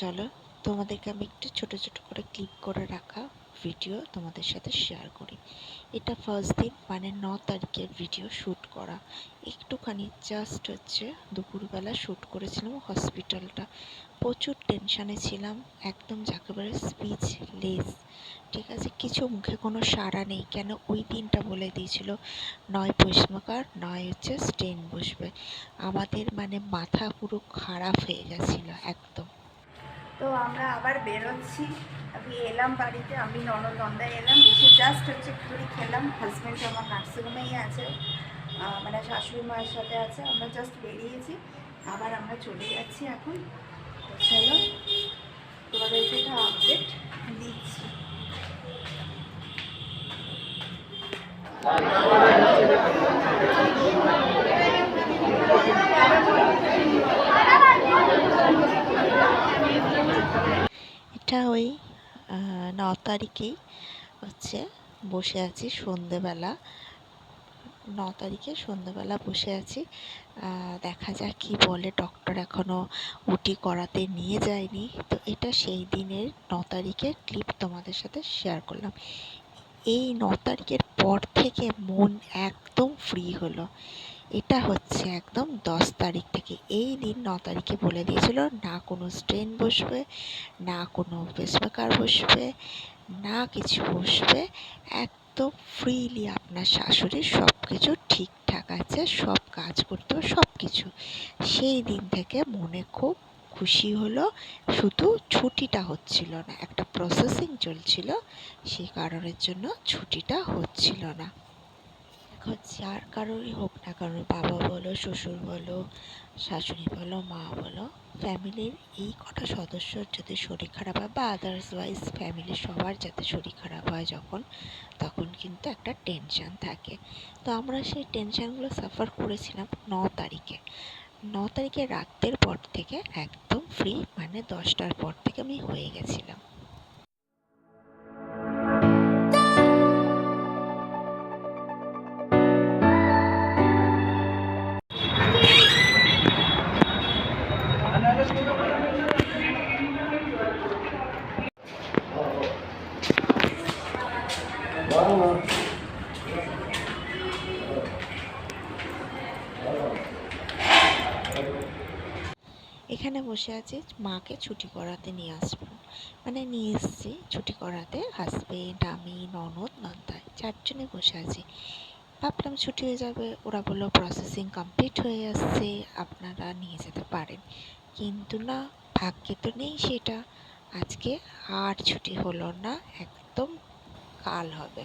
চলো তোমাদেরকে আমি একটু ছোট ছোট করে ক্লিপ করে রাখা ভিডিও তোমাদের সাথে শেয়ার করি। এটা ফার্স্ট দিন মানে ন তারিখের ভিডিও শ্যুট করা। একটুখানি জাস্ট হচ্ছে দুপুরবেলা শ্যুট করেছিলাম হসপিটালটা প্রচুর টেনশানে ছিলাম, একদম যাকে বলে স্পিচ লেস ঠিক আছে, কিছু মুখে কোনো সাড়া নেই, কেন ওই দিনটা বলে দিয়েছিল। নয় পৌষমাকার নয় হচ্ছে স্টেন বসবে। আমাদের মানে মাথা পুরো খারাপ হয়ে গেছিল, একদম। তো আমরা আবার বেরোচ্ছি। আমি এলাম বাড়িতে, আমি ননদ নন্দায় এলাম। এসে জাস্ট হচ্ছে একটুখানি খেলাম। হাজব্যান্ড আমার নার্সিংহোমেই আছে। মানে শাশুড়ি মায়ের সাথে আছে। আমরা জাস্ট বেরিয়েছি। আবার আমরা চলে যাচ্ছি এখন। চলো তোমাদেরকে একটা আপডেট দিচ্ছি। এটা ওই ন তারিখেই হচ্ছে বসে আছি সন্ধেবেলা। ন তারিখে সন্ধেবেলা বসে আছি। দেখা যাক কি বলে। ডক্টর এখনও উটি করাতে নিয়ে যায়নি। তো এটা সেই দিনের ন তারিখের ক্লিপ তোমাদের সাথে শেয়ার করলাম। এই ন তারিখের পর থেকে মন একদম ফ্রি হলো। এটা হচ্ছে একদম দশ তারিখ থেকে। এই দিন ন তারিখে বলে দিয়েছিল, না কোনো স্ট্রেন বসবে, না কোনো পেসমেকার বসবে, না কিছু বসবে। একদম ফ্রিলি আপনার শাশুড়ির সব কিছু ঠিকঠাক আছে, সব কাজ করতে সব কিছু সেই দিন থেকে মনে খুব খুশি হলো, শুধু ছুটিটা হচ্ছিল না, একটা প্রসেসিং চলছিল সেই কারণের জন্য ছুটিটা হচ্ছিল না। এখন যার কারোরই হোক না কারণ বাবা বলো, শ্বশুর বলো, শাশুড়ি বলো, মা বলো, ফ্যামিলির এই কটা সদস্যর যদি শরীর খারাপ হয় বা আদার্স ওয়াইজ ফ্যামিলির সবার যাতে শরীর খারাপ হয় যখন, তখন কিন্তু একটা টেনশান থাকে। তো আমরা সেই টেনশানগুলো সাফার করেছিলাম ন তারিখে। ন তারিখে রাতের পর থেকে একদম ফ্রি মানে দশটার পর থেকে আমি হয়ে গেছিলাম। এখানে বসে আছি, মাকে ছুটি করাতে নিয়ে আসব। মানে নিয়ে এসছি, ছুটি করাতে হাজবেন্ড আমি, ননদ, নন্দাই, চারজনে বসে আছি। ভাবলাম ছুটি হয়ে যাবে, ওরা বলল প্রসেসিং কমপ্লিট হয়ে আসছে, আপনারা নিয়ে যেতে পারেন। কিন্তু না ভাগ্যে তো নেই সেটা। আজকে আর ছুটি হলো না একদম কাল হবে।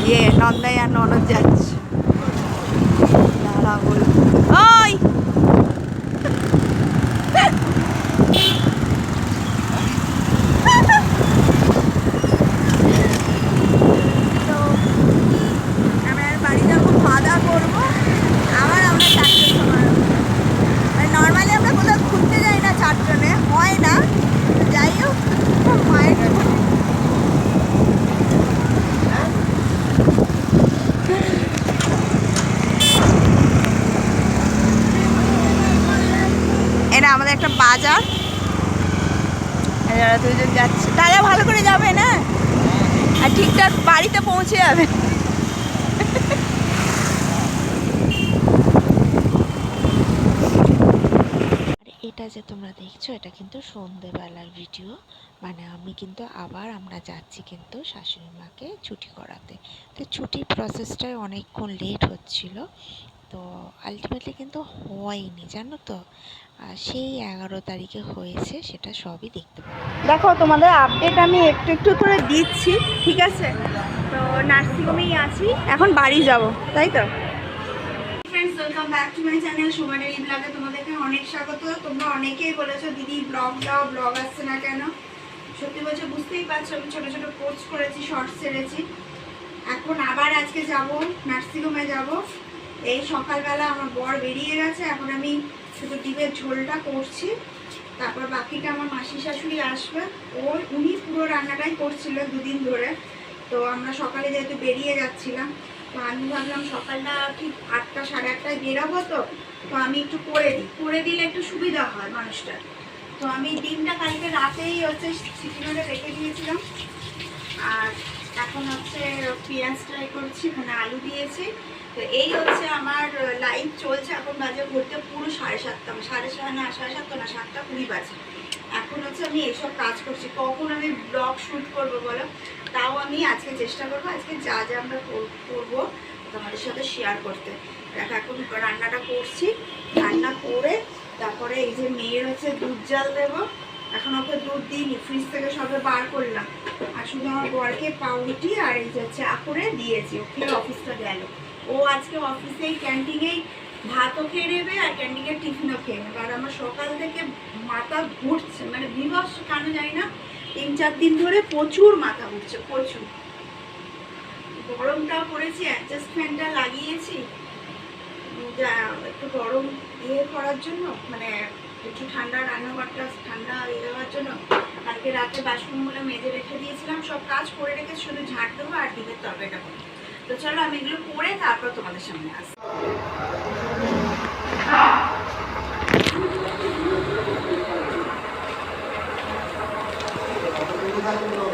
ইয়ে নন্দায় আর ননদ যাচ্ছে। দাঁড়া বল ওই তো আমরা বাড়ি যাব খাওয়া দাওয়া করব আবার আমরা চারটের সময় মানে নর্মালি আমরা কোথাও ঘুরতে যাই না চারজনে হয় না যাই হোক মায়ের এটা আমাদের একটা বাজার। যারা দুজন যাচ্ছে। দাদা ভালো করে যাবে না? আর ঠিকঠাক বাড়িতে পৌঁছে যাবে। এটা যে তোমরা দেখছ, এটা কিন্তু সন্ধেবেলার ভিডিও। মানে আমি কিন্তু আবার, আমরা যাচ্ছি কিন্তু শাশুড়ি মাকে ছুটি করাতে। তো ছুটির প্রসেসটাই অনেকক্ষণ লেট হচ্ছিল। তো আলটিমেটলি কিন্তু হয়নি জানো তো? আর সেই এগারো তারিখে হয়েছে সেটা সবই দেখতে পাবো। দেখো তোমাদের আপডেট আমি একটু একটু করে দিচ্ছি ঠিক আছে? তো নার্সিংহোমেই আছি এখন বাড়ি যাব তাই তো? Friends welcome back to my channel Suma daily ব্লগে তোমাদেরকে অনেক স্বাগত। তোমরা অনেকেই বলেছ দিদি ব্লগ দাও ব্লগ আসছে না কেন? সত্যি বলছে বুঝতেই পারছ আমি ছোটো ছোটো পোস্ট করেছি শর্টস ছেড়েছি। এখন আবার আজকে যাব নার্সিংহোমে যাব। এই সকালবেলা আমার বর বেরিয়ে গেছে, এখন আমি শুধু ডিমের ঝোলটা করছি। তারপর বাকিটা আমার মাসি শাশুড়ি আসবে। ও উনি পুরো রান্নাটাই করছিল দুদিন ধরে। তো আমরা সকালে যেহেতু বেরিয়ে যাচ্ছিলাম, তো আমি ভাবলাম সকালটা ঠিক আটটা, সাড়ে আটটায় বেরোবো তো। তো আমি একটু করে দিই। করে দিলে একটু সুবিধা হয় মানুষটার তো আমি ডিমটা কালকে রাতেই হচ্ছে সিটি করে রেখে দিয়েছিলাম। আর এখন হচ্ছে পেঁয়াজ ট্রাই করছি মানে আলু দিয়েছি। তো এই হচ্ছে আমার লাইভ চলছে এখন বাজে ঘুরতে পুরো সাড়ে সাতটা, সাড়ে সাড়ে না, সাড়ে সাতটা না, সাতটা কুড়ি বাজে। এখন হচ্ছে আমি এইসব কাজ করছি। কখন আমি ব্লগ শ্যুট করব বলো? তাও আমি আজকে চেষ্টা করব, আজকে যা যা আমরা কর- করব তোমাদের সাথে শেয়ার করতে। দেখো, এখন রান্নাটা করছি। রান্না করে তারপরে এই যে মেয়ের হচ্ছে দুধ জাল দেবো। এখন ওকে দুধ দিইনি ফ্রিজ থেকে সবে বার করলাম। আর শুধু আমার বরকে পাউরুটি আর এই যে চা করে দিয়েছি, ওকে অফিসটা গেল। ও আজকে অফিসেই, ক্যান্টিনেই ভাতও খেয়ে নেবে আর ক্যান্টিনের টিফিনও খেয়ে নেবে। আর আমার সকাল থেকে মাথা ঘুরছে মানে বিভস কেন জানি না, তিন চার দিন ধরে প্রচুর মাথা ঘুরছে, প্রচুর। গরমটাও পড়েছে অ্যাডজাস্ট ফ্যানটা লাগিয়েছি। একটু গরম ইয়ে করার জন্য মানে একটু ঠান্ডা রান্নাঘরটা, ঠান্ডা হয়ে যাওয়ার জন্য কালকে রাতে বাসনগুলো মেজে রেখে দিয়েছিলাম। সব কাজ করে রেখে শুধু ঝাঁট দেবো আর ডিমের তরকারিটা করব। তো চলো আমি এগুলো করে তারপর তোমাদের সামনে আসি। ফাইনালি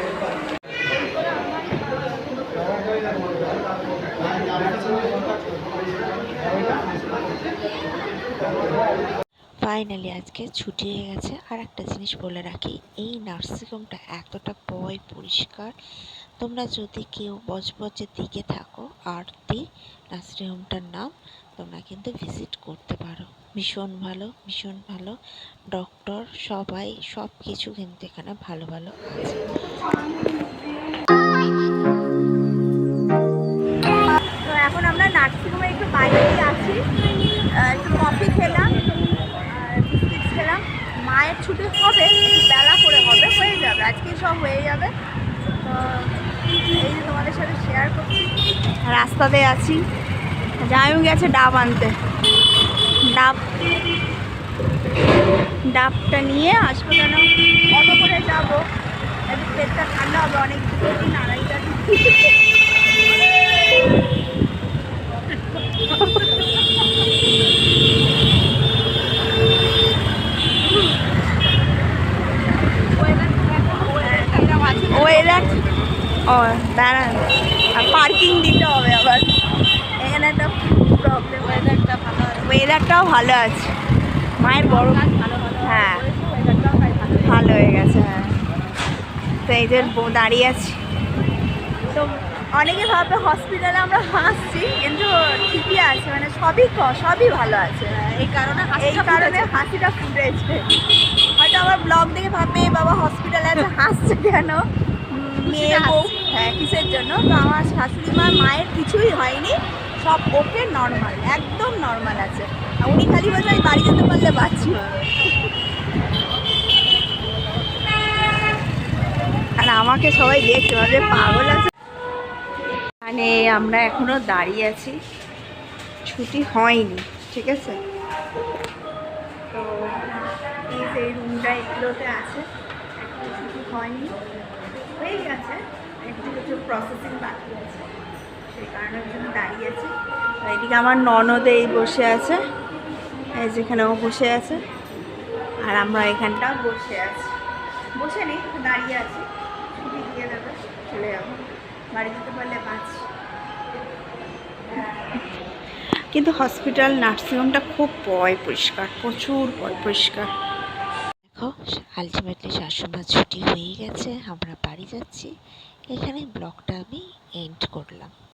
আজকে ছুটি হয়ে গেছে। আর একটা জিনিস বলে রাখি, এই নার্সিংহোমটা এতটা পয় পরিষ্কার। তোমরা যদি কেউ বজবজের দিকে থাকো, আরতি নার্সিংহোমটার নাম, তোমরা কিন্তু ভিজিট করতে পারো। ভীষণ ভালো ভীষণ ভালো। ডক্টর সবাই সব কিছু কিন্তু এখানে ভালো ভালো আছে। ছুটি হবে, বেলা করে হবে, হয়ে যাবে আজকে সব হয়ে যাবে। তো এই যে তোমাদের সাথে শেয়ার করছি। রাস্তাতে আছি। জামাইও গেছে ডাব আনতে। ডাব, ডাবটা নিয়ে আসব কেন? অটো করে যাব। পেটটা ঠান্ডা হবে, অনেক দিন আড়াইটা ও দাঁড়ান পার্কিং দিতে হবে আবার এখানে একটা প্রবলেম ওয়েদারটা ভালো ওয়েদারটাও ভালো আছে। মায়ের বড় ভালো হ্যাঁ। ভালো। হয়ে গেছে হ্যাঁ। তো এই যে দাঁড়িয়ে আছি। তো অনেকে ভাবে হসপিটালে আমরা হাসছি কিন্তু ঠিকই আছে। মানে সবই সবই ভালো আছে। এই কারণে এই কারণে হাসিটা ফুটেছে। হয়তো আমার ব্লগ দেখে ভাববে বাবা হসপিটালে আছে হাসছে কেন? মেয়ে বউ। হ্যাঁ কিসের জন্য? তো আমার শাশুড়ি মা মায়ের কিছুই হয়নি সব ওকে নর্মাল একদম নর্মাল আছে। উনি খালি বলছে আমি বাড়ি যেতে পারলে বাঁচি। আর আমাকে সবাই দেখছে ভাবে পাগল আছে। মানে আমরা এখনও দাঁড়িয়ে আছি ছুটি হয়নি ঠিক আছে? তো এই রুমটা এগুলোতে আছে এখনও ছুটি হয়নি। হয়ে গেছে। একটু কিছু প্রসেসিং বাকি আছে। সেই কারণের জন্য দাঁড়িয়ে আছি। এদিকে আমার ননদ এই বসে আছে। এই যেখানে ও বসে আছে। আর আমরা এখানটা বসে আছি। বসে নেই দাঁড়িয়ে আছি। ছুটি দিয়ে দেবে, চলে যাব। বাড়ি যেতে পারলে বাঁচি। কিন্তু হসপিটাল নার্সিংহোমটা খুব পয় পরিষ্কার, প্রচুর পয় পরিষ্কার। দেখো আলটিমেটলি সময় ছুটি হয়ে গেছে আমরা বাড়ি যাচ্ছি। এখানে ব্লগটা আমি এন্ড করলাম।